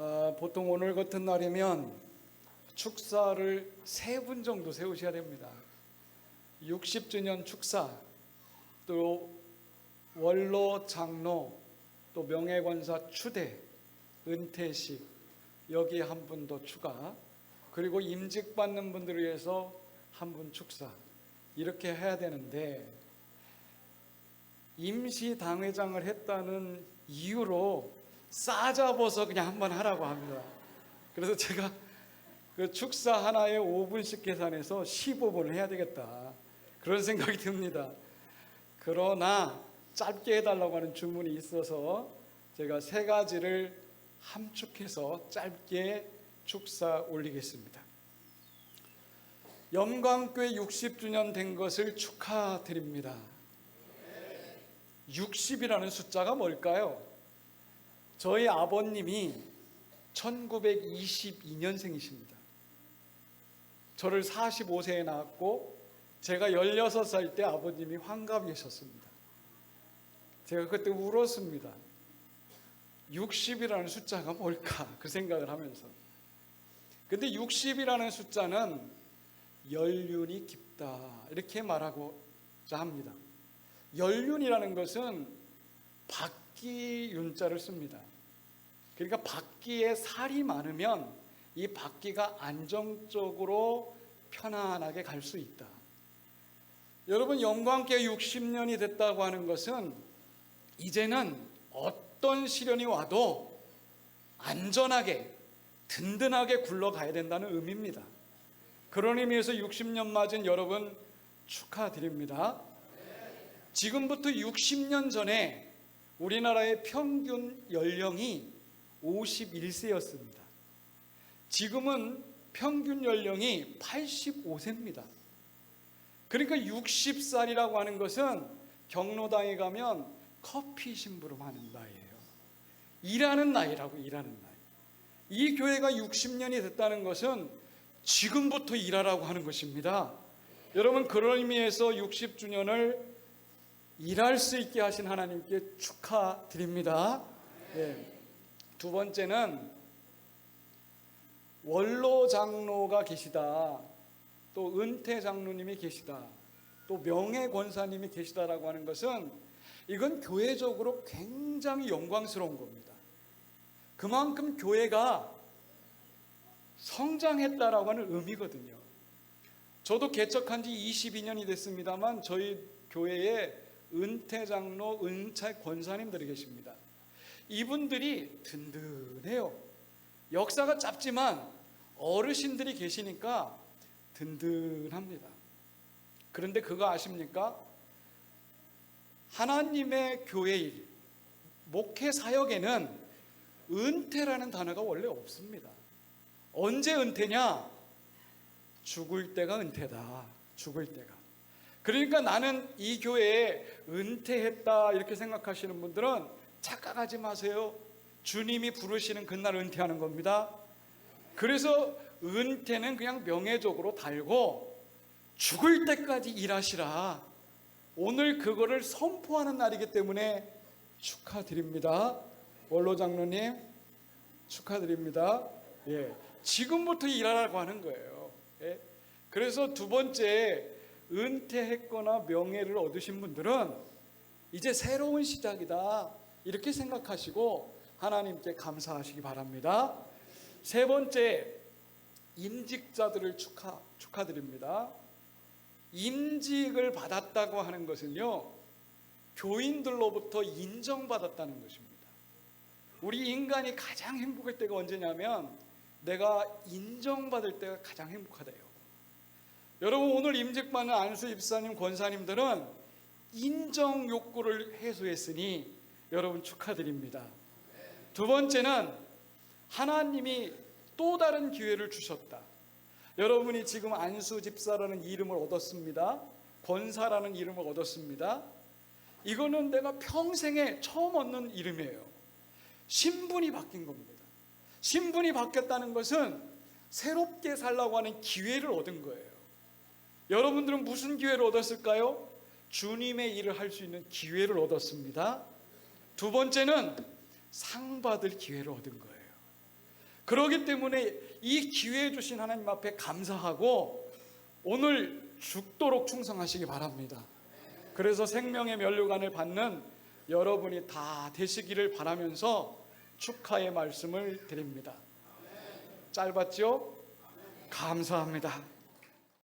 아, 보통 오늘 같은 날이면 축사를 세 분 정도 세우셔야 됩니다. 60주년 축사, 또 원로 장로, 또 명예권사 추대, 은퇴식 여기 한 분 더 추가, 그리고 임직 받는 분들을 위해서 한 분 축사 이렇게 해야 되는데 임시 당회장을 했다는 이유로 싸잡아서 그냥 한번 하라고 합니다. 그래서 제가 그 축사 하나에 5분씩 계산해서 15분을 해야 되겠다. 그런 생각이 듭니다. 그러나 짧게 해달라고 하는 주문이 있어서 제가 세 가지를 함축해서 짧게 축사 올리겠습니다. 영광교회 60주년 된 것을 축하드립니다. 60이라는 숫자가 뭘까요? 저희 아버님이 1922년생이십니다. 저를 45세에 낳았고 제가 16살 때 아버님이 환갑이셨습니다. 제가 그때 울었습니다. 60이라는 숫자가 뭘까? 그 생각을 하면서. 근데 60이라는 숫자는 연륜이 깊다. 이렇게 말하고자 합니다. 연륜이라는 것은 박기 윤자를 씁니다. 그러니까 박기에 살이 많으면 이 박기가 안정적으로 편안하게 갈 수 있다. 여러분 영광께 60년이 됐다고 하는 것은 이제는 어떤 시련이 와도 안전하게 든든하게 굴러가야 된다는 의미입니다. 그런 의미에서 60년 맞은 여러분 축하드립니다. 지금부터 60년 전에 우리나라의 평균 연령이 51세였습니다. 지금은 평균 연령이 85세입니다. 그러니까 60살이라고 하는 것은 경로당에 가면 커피 심부름 하는 나이예요. 일하는 나이라고 일하는 나이. 이 교회가 60년이 됐다는 것은 지금부터 일하라고 하는 것입니다. 여러분 그런 의미에서 60주년을 일할 수 있게 하신 하나님께 축하드립니다. 네. 두 번째는 원로 장로가 계시다. 또 은퇴 장로님이 계시다. 또 명예 권사님이 계시다라고 하는 것은 이건 교회적으로 굉장히 영광스러운 겁니다. 그만큼 교회가 성장했다라고 하는 의미거든요. 저도 개척한 지 22년이 됐습니다만 저희 교회에 은퇴 장로, 은퇴 권사님들이 계십니다. 이분들이 든든해요. 역사가 짧지만 어르신들이 계시니까 든든합니다. 그런데 그거 아십니까? 하나님의 교회 일, 목회 사역에는 은퇴라는 단어가 원래 없습니다. 언제 은퇴냐? 죽을 때가 은퇴다. 죽을 때가. 그러니까 나는 이 교회에 은퇴했다 이렇게 생각하시는 분들은 착각하지 마세요. 주님이 부르시는 그날 은퇴하는 겁니다. 그래서 은퇴는 그냥 명예적으로 달고 죽을 때까지 일하시라. 오늘 그거를 선포하는 날이기 때문에 축하드립니다. 원로 장로님 축하드립니다. 예. 지금부터 일하라고 하는 거예요. 예. 그래서 두 번째 은퇴했거나 명예를 얻으신 분들은 이제 새로운 시작이다. 이렇게 생각하시고 하나님께 감사하시기 바랍니다. 세 번째 임직자들을 축하 축하드립니다. 임직을 받았다고 하는 것은요. 교인들로부터 인정받았다는 것입니다. 우리 인간이 가장 행복할 때가 언제냐면 내가 인정받을 때가 가장 행복하대요. 여러분 오늘 임직받는 안수 입사님 권사님들은 인정 욕구를 해소했으니 여러분 축하드립니다. 두 번째는 하나님이 또 다른 기회를 주셨다. 여러분이 지금 안수 집사라는 이름을 얻었습니다. 권사라는 이름을 얻었습니다. 이거는 내가 평생에 처음 얻는 이름이에요. 신분이 바뀐 겁니다. 신분이 바뀌었다는 것은 새롭게 살라고 하는 기회를 얻은 거예요. 여러분들은 무슨 기회를 얻었을까요? 주님의 일을 할 수 있는 기회를 얻었습니다. 두 번째는 상 받을 기회를 얻은 거예요. 그러기 때문에 이 기회 주신 하나님 앞에 감사하고 오늘 죽도록 충성하시기 바랍니다. 그래서 생명의 면류관을 받는 여러분이 다 되시기를 바라면서 축하의 말씀을 드립니다. 짧았죠? 감사합니다.